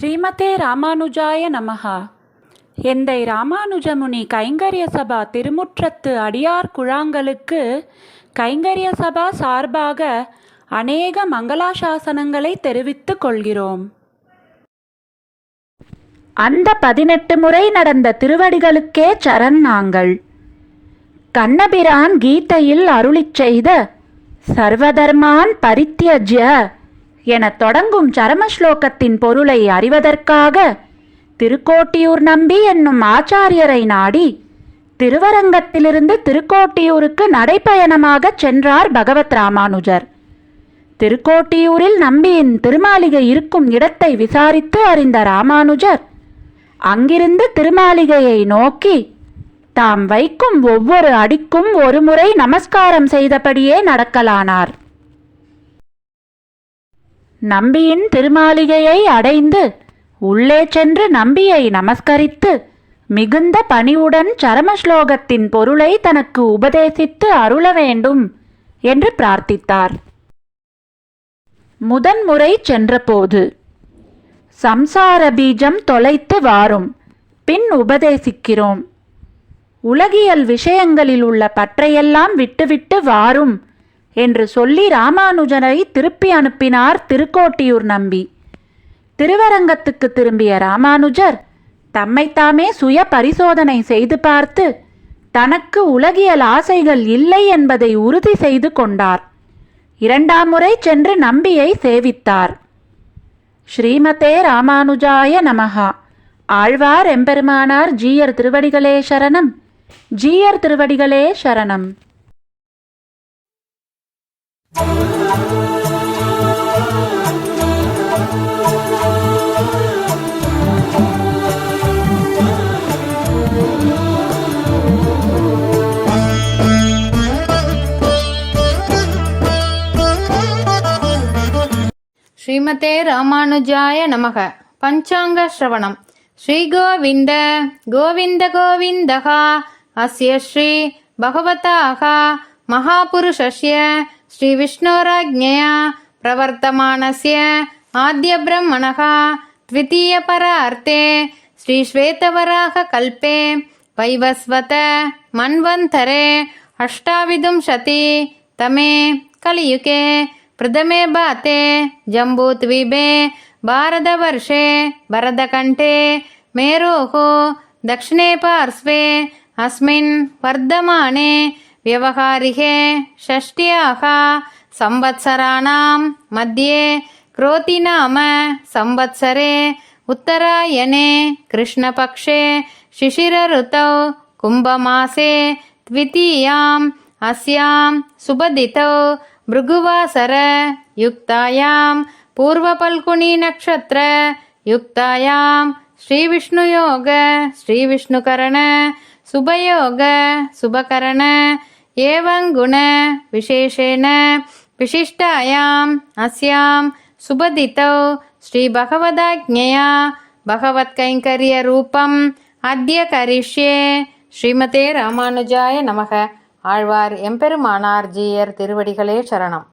ஸ்ரீமதே ராமானுஜாய நமஹா. எந்தை ராமானுஜமுனி கைங்கரிய சபா திருமுற்றத்து அடியார் குழாங்களுக்கு கைங்கரிய சபா சார்பாக அநேக மங்களாசாசனங்களை தெரிவித்துக் கொள்கிறோம். அந்த பதினெட்டு முறை நடந்த திருவடிகளுக்கே சரண் நாங்கள். கண்ணபிரான் கீதையில் அருளிச் செய்த சர்வதர்மான் பரித்தியஜ்ய என தொடங்கும் சரம ஸ்லோகத்தின் பொருளை அறிவதற்காக திருக்கோட்டியூர் நம்பி என்னும் ஆச்சாரியரை நாடி திருவரங்கத்திலிருந்து திருக்கோட்டியூருக்கு நடைப்பயணமாகச் சென்றார் பகவத் ராமானுஜர். திருக்கோட்டியூரில் நம்பியின் திருமாளிகை இருக்கும் இடத்தை விசாரித்து அறிந்த ராமானுஜர் அங்கிருந்து திருமாளிகையை நோக்கி தாம் வைக்கும் ஒவ்வொரு அடிக்கும் ஒருமுறை நமஸ்காரம் செய்தபடியே நடக்கலானார். நம்பியின் திருமாளிகையை அடைந்து உள்ளே சென்று நம்பியை நமஸ்கரித்து மிகுந்த பணிவுடன் சரம ஸ்லோகத்தின் பொருளை தனக்கு உபதேசித்து அருள வேண்டும் என்று பிரார்த்தித்தார். முதன்முறை சென்றபோது சம்சார பீஜம் தொலைத்து வாரும் பின் உபதேசிக்கிறோம். உலகியல் விஷயங்களில் உள்ள பற்றையெல்லாம் விட்டுவிட்டு வாரும் என்று சொல்லி ராமானுஜனை திருப்பி அனுப்பினார் திருக்கோட்டியூர் நம்பி. திருவரங்கத்துக்கு திரும்பிய ராமானுஜர் தம்மைத்தாமே சுய பரிசோதனை செய்து பார்த்து தனக்கு உலகியல் ஆசைகள் இல்லை என்பதை உறுதி செய்து கொண்டார். இரண்டாம் முறை சென்று நம்பியை சேவித்தார். ஸ்ரீமதே ராமானுஜாய நமஹா. ஆழ்வார் எம்பெருமானார் ஜீயர் திருவடிகளே சரணம். ஜீயர் திருவடிகளே சரணம். ஸ்ரீமதே ராமானுஜாய நமக பஞ்சாங்க ஸ்ரவணம் ஸ்ரீகோவிந்த கோவிந்த கோவிந்தः அஸ்ய ஸ்ரீ பகவதாக மகாபுருஷஸ்ய श्रीविष्णोराज्ञया प्रवर्तमानस्य आद्यब्रह्मणः द्वितीयपर अर्थे श्रीश्वेतवराहकल्पे वैवस्वत मन्वन्तरे अष्टाविदुंशति तमे कलियुगे प्रथमे भाते जम्बूद्वीपे भारतवर्षे भरदकण्ठे मेरोः दक्षिणे पार्श्वे अस्मिन् वर्धमाने व्यवहारिके षष्ट्याः संवत्सराणां मध्ये क्रोतिनाम संवत्सरे उत्तरायणे कृष्णपक्षे शिशिरऋतौ कुम्भमासे द्वितीयाम् अस्यां सुबदितौ भृगुवासर युक्तायां पूर्वपल्कुणीनक्षत्र युक्तायां श्रीविष्णुयोग श्रीविष्णुकरण शुभयोग शुभकरण एवं गुण विशेषेण विशिष्टायाम् अस्यां सुबदितौ श्रीभगवदाज्ञया भगवत्कैङ्कर्यरूपम् अद्य करिष्ये ஸ்ரீமதே ராமானுஜாய நமக ஆழ்வார் எம்பெருமானார் ஜீயர் திருவடிகளே சரணம்